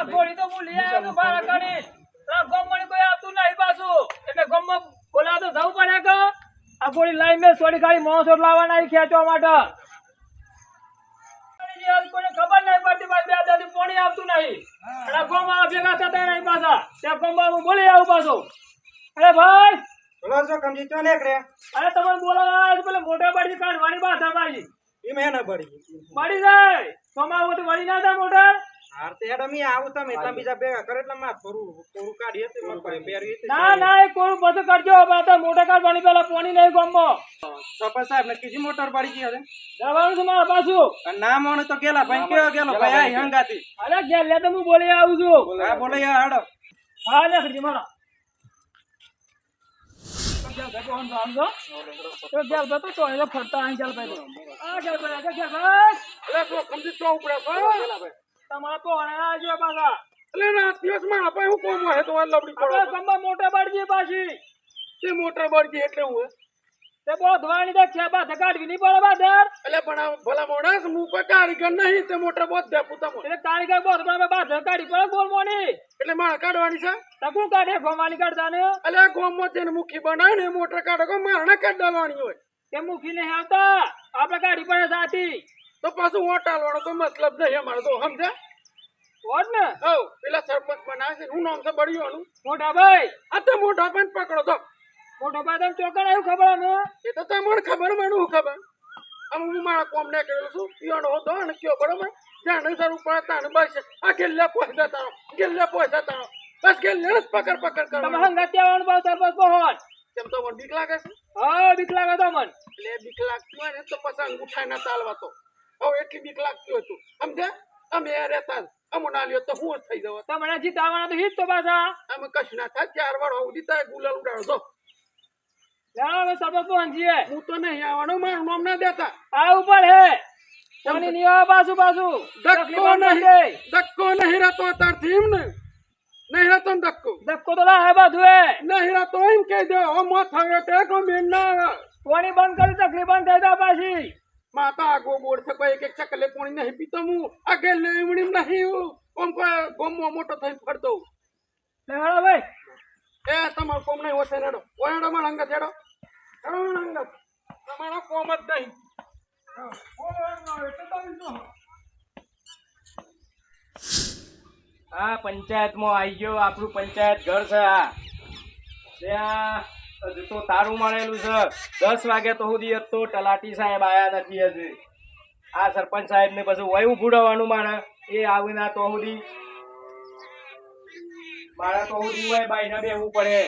આ ગોળી તો હું લઈ આવ્યો તો બાર કરી આ ગામમાં કોઈ આવતું નહીં પાછું. એટલે ગામમાં બોલા તો જવું પડે કે? આ ઘોડી લાઈન મેં સોડી ખાલી મોસો લાવવાના ખેંચવા માટે. ખબર નહીં પડતી બે દાદી પાણી આવતું નહીં. અને આ ભેગા થતા નહીં પાછા. ત્યાં ગામમાં હું બોલી આવું પાછું. અરે ભાઈ! બોલો છો કમજી ચો નીકળે. અરે તમે બોલાવા પેલા મોટા બાડી કાઢવાની મારી. ઈ મેં ના પડી જાય. સોમાં તો વળી ના થાય મોટર કરે ના ના એ કોઈ બધું કરજો. પણ આ મોટા કાઢવાની પેલા પોણી નહીં ગમો. સરપંચ સાહેબ ને કીધી મોટર પડી ગઈ હવે? જવાનું છે મારા પાછું. ના મોણે તો ગેલા ભાઈ કેવો ગેલો ભાઈ? હંગાતી અરે ઘેર લે તો હું બોલી આવું છું. હા બોલે યાર હેડો. હા ને ખરી મારા ફરતા અહીં ચાલ ભાઈ. આ ચાલ ભાઈ ચાલ ભાઈ એટલે કમજી ચો ઉપડે તમારા પોણા આવજો પાછા. એટલે ના દિવસમાં આપણે હું કોમ હે તો લબડી આપણે ગમમાં મોટા બાડજી પાછી. તે મોટર બળજી એટલે હું તે બહુ ધોવાની તો ખેબા ધકાડવી નહીં પડે બાદર એટલે પણ ભલા મોણસ હું કોઈ કારીગર નહીં તે દે પુતા એટલે કારીગર બહુ ધોવા બા ધકાડી પડે ગોળ મોની એટલે મારે કાઢવાની છે? તકું કાઢે ગોમાની કાઢતા ને? એટલે ગોમમાં જઈને મુખી બનાવે ને મોટર કાઢો મારણા મારે ના કાઢવાની હોય. તે મૂકીને આવતા આપણે કાઢી પડે સાથી. તો પાછું ઓટાલવાનો તો મતલબ નહીં અમારો તો સમજે હોત ને. પેલા સરપંચ બનાવે છે હું નામ છે બળિયોનું. મોટા ભાઈ આ તો મોટા પણ પકડો તો. મોટો ચોકડ આવ્યું ખબર એ તો તમને ખબર મને હું ખબર? આમ હું મારા કોમ ને કરેલું છું પીવાનો હતો અને કયો બરોબર? જાણે જરૂર પડે તાને બસ આ ગેલ્લે પૈસા તારો ગેલ્લે પૈસા તારો બસ ગેલ્લે જ પકડ પકડ તમે કરવાનો. હંગાત આવવાનું પહોંચ તેમ તો મને બીક લાગે છે? હા બીક લાગે તો મને. એટલે બીક લાગતું હોય ને તો પછી અંગૂઠાઈ ના ચાલવા તો. હવે એટલી બીક લાગતી હતું તું. સમજે અમે રહેતા અમો લ્યો તો હું થઈ જવા. તમને જીતાવાના તો હિત તો પાછા. અમે કશું ના થાય. ચાર વાર ગુલાલ ઉડાડો. હવે પહોંચીએ હું તો નહીં આવવાનો મારું નામ ના દેતા. આ ઉપર હે. પાણી નહીં આવે પાછું પાછું. ધક્કો તકલીફ નહીં. ધક્કો નહીં રહેતો એમ ને. નહીં રહેતો ને ધક્કો. ધક્કો તો ના હે બધું હે નહીં રહેતો એમ કહી દો. હો મોત હવે ટેકો મેં ના આવે. બંધ કરી તકલીફ બંધ થઈ જાય પાછી. માતા આગો બોર્ડ છે કોઈ એક એક ચકલે પાણી નહીં પીતો હું. આગે લેવડી નહીં હું. કોમ કોઈ ગોમો મોટો થઈ ફરતો લે ભાઈ. એ તમારો કોમ નહીં ઓછે રેડો ઓયાડો માં અંગત મારા અંગત. તમારો કોમ જ નહીં. હા, પંચાયતમાં આવી ગયો આપણું પંચાયત ઘર છે આ. ત્યાં તો તારું મળેલું છે. દસ વાગે તો સુધી તો તલાટી સાહેબ આયા નથી હજી. આ સરપંચ સાહેબ ને પછી વયું ભૂડવાનું મારે. એ આવીને તો સુધી મારે તો સુધી હોય બાઈને બેવું પડે.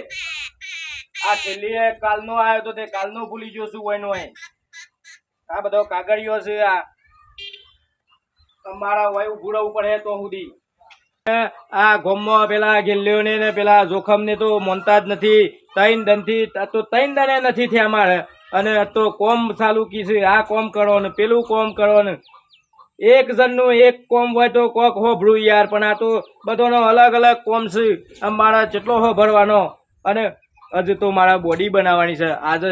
આ છેલ્લી કાલનો આવ્યો તો તે કાલનો ભૂલી ગયો શું હોય નો આ બધો કાગળિયો છે આ. તમારા વયું ભૂડવું પડે તો સુધી. આ ગોમમાં પેલા ગેલ્લીઓને ને પેલા જોખમને તો મોનતા જ નથી. તૈન દનથી તો તૈન દને નથી થયા અમારે અને તો કોમ ચાલુ કીધું આ કોમ કરો ને પેલું કોમ કરો ને. એક જણનું એક કોમ હોય તો કોક હોભળું યાર, પણ આ તો બધાનો અલગ અલગ કોમ છે. આમ મારા જેટલો હો ભરવાનો. અને હજુ તો મારા બોડી બનાવવાની છે. આજે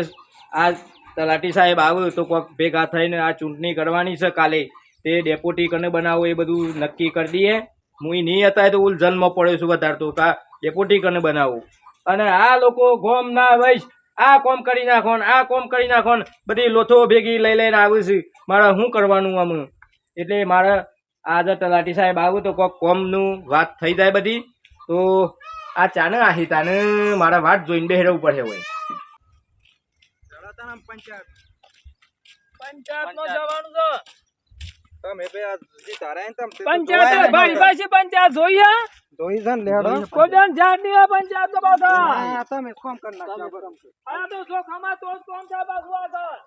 આ તલાટી સાહેબ આવ્યું તો કોક ભેગા થઈને આ ચૂંટણી કરવાની છે કાલે. તે ડેપ્યુટી કને બનાવવું એ બધું નક્કી કરી દઈએ. હું નહીં હતા તો ઉલઝનમાં પડ્યો છું વધારે તો કા ડેપોટી કરીને બનાવું? અને આ લોકો ગોમ ના વૈશ આ કોમ કરી નાખો આ કોમ કરી નાખો બધી લોથો ભેગી લઈ લઈને આવું છું. મારે શું કરવાનું આમ? એટલે મારે આજે તલાટી સાહેબ આવું તો કોક કોમનું વાત થઈ જાય બધી. તો આ ચાને આહી તાને મારા વાત જોઈને બેહેરવું પડે હોય. પંચાયત. પંચાયતમાં જવાનું છે. તમે બે આ જીતા રહ્યા ને તમ પંચાયત ભાઈ. ભાઈ પંચાયત જોઈએ જોઈ છે ને લેડો જણ જાણ પંચાયત. તો પાછા. તમે કોમ કરી આ તો ચોખામાં તો જ કોમ છે પાછું આગળ.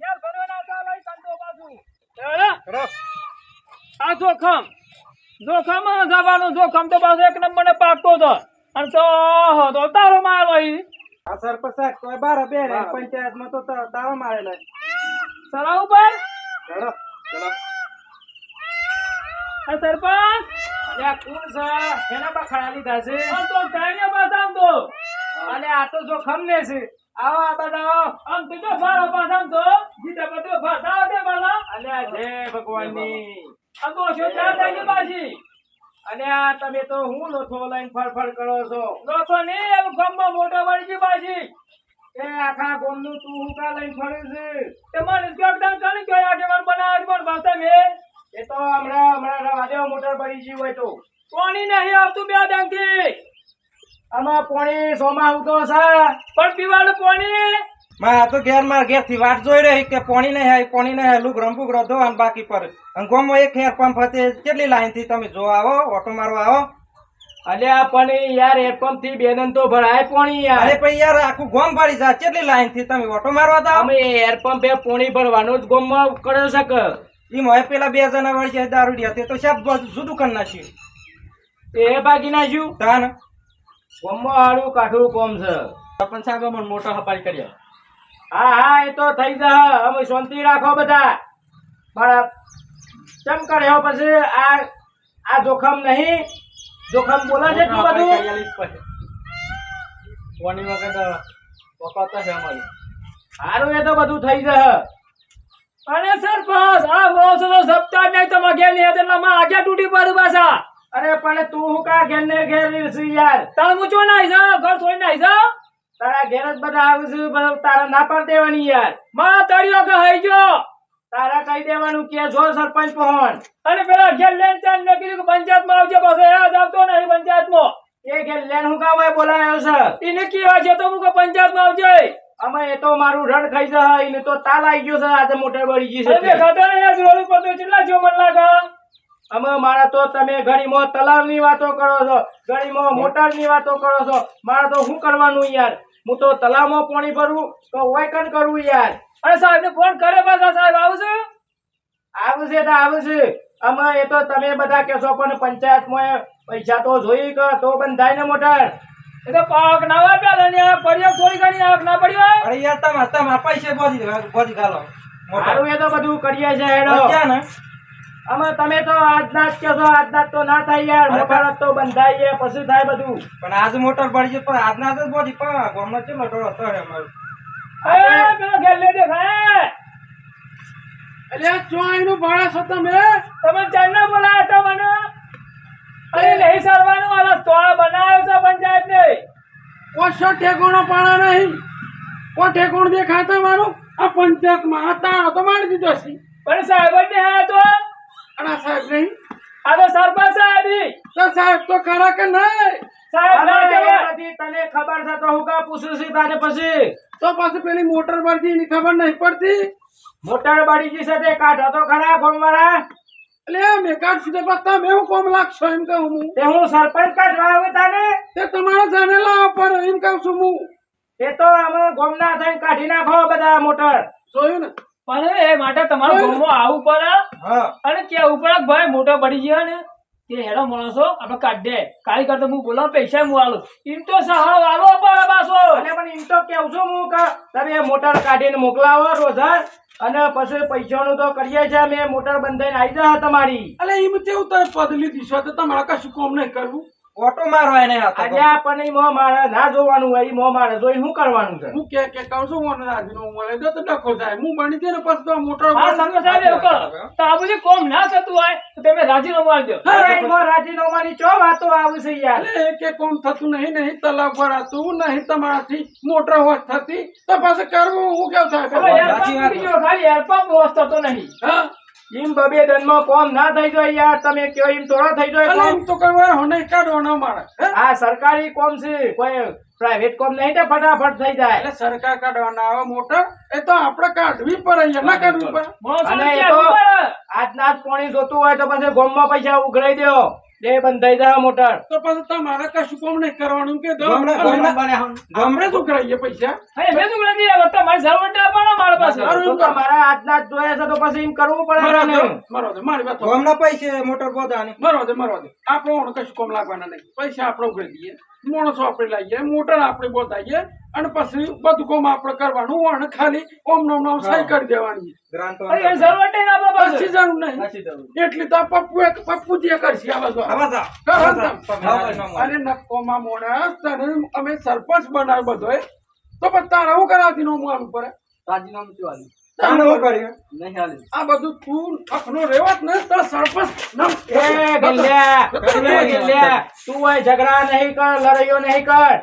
ઘેર ભરવા ના ચાલે કંટો પાછું. હેડો. આ જોખમ. જોખમ જવાનું જોખમ તો પાછું એક નંબર ને પાકતો હતો. અને તો તો તારો મારો ઈ. આ સરપંચ સાહેબ કોઈ બાર બે પંચાયત પંચાયતમાં તો તારો મારેલા સરાવ ઉપર ચલો આ સરપંચ! અલ્યા કોણ છે? એના બખાડા લીધા છે? તો અને આ તો જોખમ ને છે. આવો આ બધા આમ તો જો ભાડો પાછા તો. જીતા બધો ભાડા દે ભાડા અલ્યા જય ભગવાનની. આ તો શું ચાર પાછી? અને આ તમે તો હું લોથો લઈને ફરફર કરો છો? લોથો નહીં એમ ગામમાં મોટો વળગી પાછી. એ આખા ગોમનું તું હું કા લઈને ફરે છે? તે મને એકદમ કરી ગયો આગેવાન બનાવે પણ ભાષા મેં. એ તો હમણાં હમણાં રવા દેવો મોટર પડી ગયું હોય તો. પાણી નહીં આવતું બે ડંકી આમાં પોણી સોમાં આવતો છે પણ પીવાનું પાણી. માં આ તો ઘેરમાં ઘેરથી વાટ જોઈ રહી કે પોણી નહીં આવી પોણી નહીં આવી. લુગડો રધો અને બાકી પર. અને ગોમમાં એક હેર પંપ હતી. કેટલી લાઈનથી તમે જો આવો ઓટો મારો આવો? અલ્યા પણ યાર હેડપંપથી બેનન તો ભરાય પોણી યાર. અરે પછી યાર આખું ગોમ ભરી જાય. કેટલી લાઈનથી તમે ઓટો મારવા તો અમે હેડપંપ એ પોણી ભરવાનો જ ગોમમાં કર્યો છે ઈ મોય પેલા બે જણા વાળી છે દારૂડિયા તે તો સાહેબ બધું જુદું કરી નાખ્યું એ બાકી નાખ્યું? તાન. કોમ્બો હારું કાઠું કોમ છે. પણ સાહેબ અમને મોટો હપાઈ કર્યો. હા હા એ તો થઈ જા અમે શાંતિ રાખો બધા. પણ ચમ કર્યો પછી? આ આ જોખમ નહીં? જોખમ બોલે છે તું બધું? કોની વખત વખત છે અમારું? સારું એ તો બધું થઈ જશે. અને સરપંચ આ મોસો તો સપ્તાહ નહીં તો મગે નહીં એટલે માં આગે તૂટી પડું પાછા. અરે પણ તું હું કા ઘેર ને ઘેર છે યાર? તાર મૂચો નાઈ જા ઘર છોડી નાઈ જા તારા ઘેર જ બધા આવે છું બધા તારા ના પાડ દેવાની યાર. માં તળિયો કે હઈ જો તારા કહી દેવાનું કે જો સરપંચ પહોંચ. અને પેલા ઘેર લેન ચાલ ને કીધું કે આવજો આવજે પાછો. યાદ આવતો નહીં પંચાયતમાં. એ ઘેર લેન હું કામ હોય બોલાયો છે? એને કેવા છે તો હું કે પંચાયતમાં આવજે. અમે એ તો મારું રણ ખાઈ જશે એને તો તાલ આવી ગયો છે આજે મોટર બળી ગઈ છે છે દેખાતા નહીં આજ રોડ પર કેટલા જો મન લાગા? અમે મારા તો તમે ઘડીમાં તલાવની વાતો કરો છો ઘડીમાં મોટરની વાતો કરો છો. મારે તો શું કરવાનું યાર? હું તો તલાવમાં પાણી ભરું તો વાયકન કરવું યાર. અરે સાહેબ ને ફોન કરે પાછા સાહેબ આવશે? આવશે તો આવશે. અમે એ તો તમે બધા કહેશો પણ પંચાયતમાં પૈસા તો જોઈ કે તો બંધાય ને મોટર એ તો પાક ના વાપ્યા ને પડ્યો થોડી ના અરે યાર તમે તમે પૈસે બોધી બોધી ગાલો મારું એ તો બધું કરીએ છે હેડો. ક્યાં ને અમે તમે તો આજના જ કહેશો આજના તો ના થાય યાર મોટા તો બંધાય છે પછી થાય બધું. પણ આજ મોટર પડી છે પણ આજના તો બોધી પણ ગોમનો કેટલો ટોળો હતો રે મારું અરે પેલો ઘેર લે દેખાય. અલ્યા ચો આઈનું ભાડા છો તમે? તમે ચારના બોલાયા હતા મને? અરે નહીં સરવાનું આલા તોળ બનાવ્યો છે પંચાયત ને કોશો ઠેકોણો પાણા નહીં. કો કોણ દેખાય મારો? આ પંચાયતમાં તાળો તો મારી દીધો છે. પણ સાહેબ ને હા તો? અણા સાહેબ નહીં. આ તો સરપંચ સાહેબ તો સાહેબ તો ખરા કે નહીં? તને ખબર છે તો હું કા પૂછું છું તારે પછી? તો પાછી પેલી મોટર પરથી એની ખબર નહીં પડતી? મોટર બળી ગઈ છે તે કાઢો તો ખરા ગોમવાળા એટલે મેં કાઢ સીધે પાછા તમે હું કોમ લાગશો એમ કહું હું. તે હું સરપંચ કાઢવા આવ્યો તાને? તે તમારા જાને પર એમ કહું છું હું. એ તો અમે ગોમના થઈને કાઢી નાખો બધા મોટર. જોયું ને? પણ એ માટે તમારો ગોમો આવવું પડે અને કેવું પડે ભાઈ મોટો પડી ગયો ને કે હેડો માણસો આપણે કાઢ દે. કાળી કરતો હું બોલાવ પૈસા હું આલું. એમ તો સહારો આલો પણ પાછો. અને પણ એમ તો કેવું છું હું કે તમે મોટર કાઢીને મોકલાવો રોજર અને પછી પૈસાનું તો કરીએ છે અમે મોટર બંધાઈને આવી જા તમારી. એટલે એમ કેવું તમે પદલી દિશા તો તમારે કશું કોમ નહીં કરવું. ઓટો મારો એને આજે આપણને મો મારે ના જોવાનું હોય મો મારે જોઈ શું કરવાનું છે? હું કે કે કહું છું મને રાજીનો મળે તો તો ડખો થાય. હું બની દે ને પછી તો મોટો હા સરપંચ સાહેબ એવું કરો તો આ બધું કોમ ના થતું હોય તો તમે રાજીનામું આપજો. અરે મોં રાજીનામાની ચો વાતો આવશે છે યાર? એ એક કોમ થતું નહીં નહીં તલાક ભરાતું નહીં તમારાથી મોટર હોત થતી તો પછી કરવું હું કેવું થાય? ખાલી એરપંપ લોસ થતો નહીં. હા? ઈમ બબે દનમાં કોમ ના થઈ જાય યાર. તમે કયો ઈમ થોડા થઈ જાય કોમ. તો કરવા હોને નહીં કાઢવાનો મારે આ સરકારી કોમ છે. કોઈ પ્રાઇવેટ કોમ નહીં તે ફટાફટ થઈ જાય. એટલે સરકાર કાઢવાના આવે મોટર એ તો આપણે કાઢવી પડે ના કાઢવી પડે. અને એ તો- આજના જ પાણી જોતું હોય તો પછી ગોમમાં પૈસા ઉઘરાઈ દો એ બંધાઈ જાય મોટર તો પછી તમારે કશું કોમ નહીં કરવાનું કે ગામડા- ગામડા- શું કરાવીએ પૈસા? હવે મેં શું? તમારી મારા પાસે. તમારા આજના જ જોયા છે તો પછી એમ કરવું પડે મરવા ને. દો, મારી વાત ગોમના પૈસે મોટર બોધાની મરવા દે મરવા દે આપણે કશું કોમ લાગવાના નહીં. પૈસા આપણે ઉઘરી દઈએ. માણસો આપણે લાવીએ મોટર આપણે બોતાઈએ અને પછી બધું કોમ આપણે કરવાનું ઓણ ખાલી ઓમ નોમ નોમ સહી કરી દેવાની જરૂર નહીં એટલી તો પપ્પુ એક પપ્પુ જે કરશે આ બધું. ને અને નક્કોમાં મોણસ તને અમે સરપંચ બનાવ્યો બધો તો પછી તારે હું કરાવતી નો માનવું પડે રાજીનામું આ બધું તું અખનો રેવત ને તો સરપંચ એ ગેલ્યા એ તું અહીં ઝઘડા નહીં કર લડાઈઓ નહીં કર.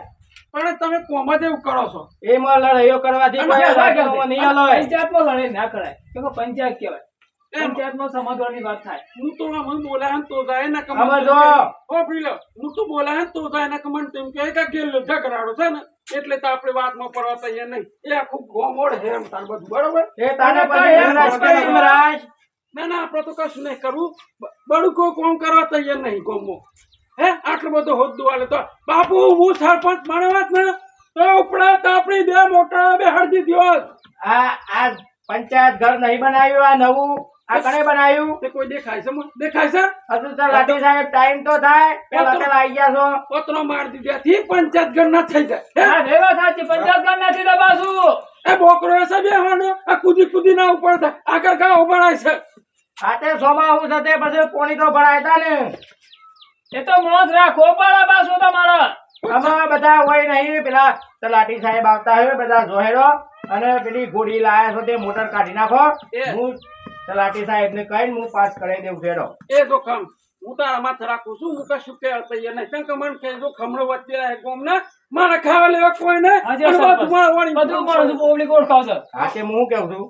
પણ તમે કોમાં એવું કરો છો? એમાં લડાઈઓ કરવાથી. પંચાયતમાં લડાઈ ના કરાય. કે પંચાયત કહેવાય. એમ. પંચાયતમાં સમાધાનની વાત થાય. હું તો આમાં બોલાય તો જાય ને આમાં ઓ પ્રિય હું તો બોલાય તો જાય ને કમન. તેમ કહે કે ગેલો ઝઘડાડો છે ને. એટલે તો આપણે વાતમાં પડવા તૈયાર નહીં. એ આખું ગોમોડ છે તાર બધું બરોબર? એ તાને પછી યમરાજ. ના ના આપણે તો કશું નહીં કરવું. બડુકો કોમ કરવા તૈયાર નહીં ગોમો. હે? આટલો બધો હોદ્દો આલે તો. બાપુ હું સરપંચ માણસ ને. તો ઉપડા તાપડી બે મોટા બે હળદી દ્યો આ આ પંચાયત ઘર નહીં બનાવ્યું આ નવું આ કણે બનાવ્યું તે કોઈ દેખાય છે દેખાય છે? હજુ તો લાઠી સાહેબ ટાઈમ તો થાય. પેલા પેલા આવી ગયા છો. પત્રો માર દીધા થી પંચાયત ઘર ના થઈ જાય. હા? રેવા સાચી પંચાયત ઘર નથી દબાશું હે? એ બોકરો છે બે હાનો આ કુદી કુદી ના ઉપર થાય. આગળ કા ઉભરાય છે? આતે સોમા હું થતે પછી પોણી તો ભરાય તા ને. એ તો મોજ રાખો પાડા પાછો તમારા. અમે બધા હોય નહીં. પેલા તલાટી સાહેબ આવતા હોય બધા જોહેરો અને પેલી ઘોડી લાયા છો તે મોટર કાઢી નાખો. એ. હું તલાટી સાહેબ ને કઈ હું પાસ કરાવી દઉં ફેરો એ જોખમ હું તારા માથે રાખું છું હું કશું કે તૈયાર નહીં. કેમ કે કે જો ખમણો વચ્ચે રહે ગોમ ને મારા ખાવા લેવા કોઈ ને હાજી અને બધું મારે વળી પબ્લિક ઓળખાવ છે. હા તે હું કેવું છું?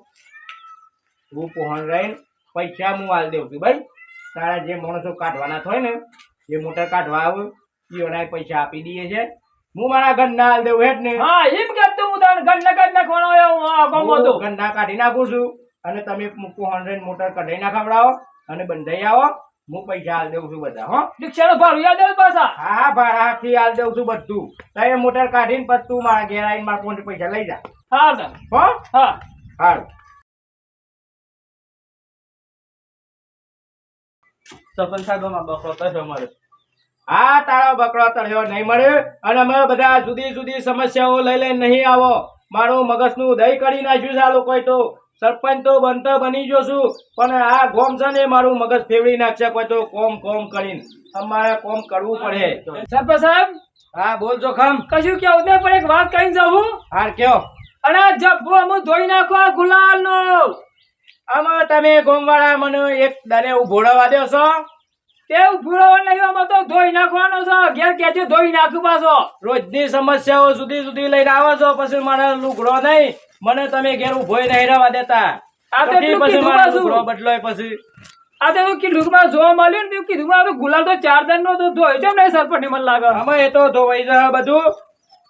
હું પહોંચ રહીને પૈસા હું આલ દેવું છું. ભાઈ તારા જે માણસો કાઢવાના થાય ને જે મોટર કાઢવા આવે ઈઓના પૈસા આપી દઈએ છે. હું મારા ઘર ના આલ દેવું હેડ ને હા એમ કે હું તારા ઘર ને ઘર નાખવાનો આ તો. હું કાઢી નાખું છું. અને તમે મૂકું હંડ્રેડ મોટર કઢાઈ ના ખવડાવો અને બંધાઈ આવો. હું પૈસા હાલ દઉં છું બધા હો. રિક્ષાનો ભાડું યાદ પાછા. હા ભાડાથી હાલ દઉં છું બધું. તમે મોટર કાઢીને પછી તું મારા ઘેર આવીને મારા ફોન પૈસા લઈ જા. હા. હો? હા. હારું. સરપંચ સાહેબમાં બકરો થયો મળે હા તારો બકરો તળ્યો નહીં મળે. અને અમે બધા જુદી જુદી સમસ્યાઓ લઈ લઈને નહીં આવો. મારું મગજનું દહીં કરી નાખ્યું છે આ લોકોએ તો. સરપંચ તો બનતો બની જોશું છું પણ આ ગોમ છે ને મારું મગજ ફેવડી નાખશે કોઈ તો કોમ કોમ કરીને. અમારે કોમ કરવું પડે. સરપંચ સાહેબ? હા બોલ જોખમ. કશું કેવું નહીં પણ એક વાત કરીને જવું હાર કયો. અને આ જબ્બો હું ધોઈ નાખો આ ગુલાલ નો આમાં તમે ગોમવાળા મને એક દરે ઉભોડાવા દો છો? તે ભૂળવા નહીં આમાં તો ધોઈ નાખવાનો છો. ઘેર કેજો ધોઈ નાખું પાછો. રોજની સમસ્યાઓ સુધી સુધી લઈને આવો છો પછી મારે લુગડો નહીં. મને તમે ઘેર ઊભો નહીં રહેવા દેતા. પછી એટલું પછી કીધું મારો પાછું. લુગડો બદલોય પછી. આ તો કીધું માં જોવા મળ્યું ને કીધું માં ગુલાલ તો ચાર દન નો તો ધોઈ છે નહીં સરપંચ મને લાગે. અમે એ તો ધોવાઈ જાય બધું.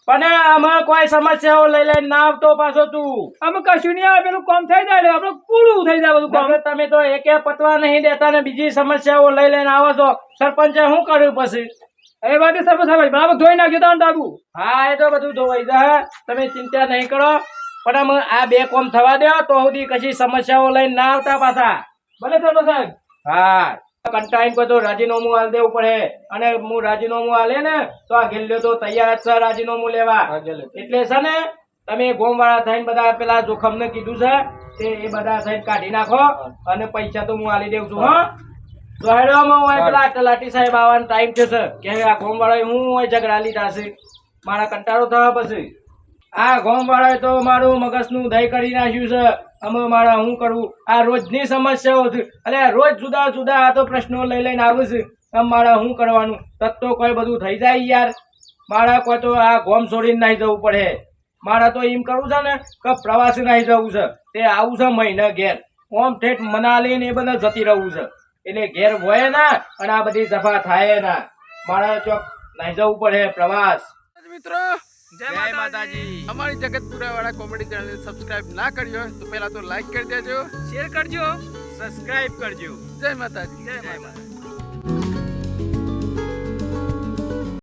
પણ અમે કોઈ સમસ્યાઓ લઈ લઈને ના આવતો પાછો તું. અમે કશું નહીં આવે પેલું કામ થઈ જાય આપણે પૂરું થઈ જાય બધું કામ. તમે તો એકે પતવા નહીં દેતા ને બીજી સમસ્યાઓ લઈ લઈને આવો છો. સરપંચે શું કર્યું પછી? એ વાત સરપંચ સાહેબ બરાબર ધોઈ નાખ્યો તો ડાબુ. હા એ તો બધું ધોવાઈ જાય. તમે ચિંતા નહીં કરો. પણ આમ આ બે કોમ થવા દો તો સુધી કશી સમસ્યાઓ લઈને ના આવતા પાછા. ભલે સરપંચ સાહેબ. હા. કંટાઈન કોઈ તો રાજીનામું હાલ દેવું પડે. અને હું રાજીનામું આલે ને તો આ ગેલ્યો તો તૈયાર જ છે રાજીનામું લેવા. એટલે છે ને તમે ગોમવાળા થઈને બધા પેલા જોખમ ને કીધું છે તે એ બધા થઈને કાઢી નાખો અને પૈસા તો હું આલી દેવ છું હા. તો હેડવામાં હોય પેલા તલાટી સાહેબ આવવાનો ટાઈમ થશે કે આ ગોમ વાળા હું ઝઘડા લીધા છે? મારા કંટાળો થવા પછી. આ ગોમ વાળાએ તો મારું મગજનું દહીં કરી નાખ્યું છે. અમે મારા હું કરવું? આ રોજની સમસ્યાઓ છે. એટલે રોજ જુદા જુદા આ તો પ્રશ્નો લઈ લઈને આવું છે. આમ મારા હું કરવાનું? તત તો કોઈ બધું થઈ જાય યાર. મારા કોઈ તો આ ગોમ છોડીને નહીં જવું પડે. મારા તો એમ કરવું છે ને કે પ્રવાસી નહીં જવું છે. તે આવું છે મહિને ઘેર. ઓમ ઠેઠ મનાલી ને એ બધા જતી રહું છે. એટલે ઘેર હોય ના અને આ બધી સફા થાય ના. મારા ચોક નહીં જવું પડે પ્રવાસ. મિત્રો જય માતાજી. અમારી જગતપુરા વાળા કોમેડી ચેનલ સબસ્ક્રાઇબ ના કર્યો હોય તો પહેલા તો લાઈક કરી દેજો. શેર કરજો. સબસ્ક્રાઇબ કરજો. જય માતાજી. જય માતા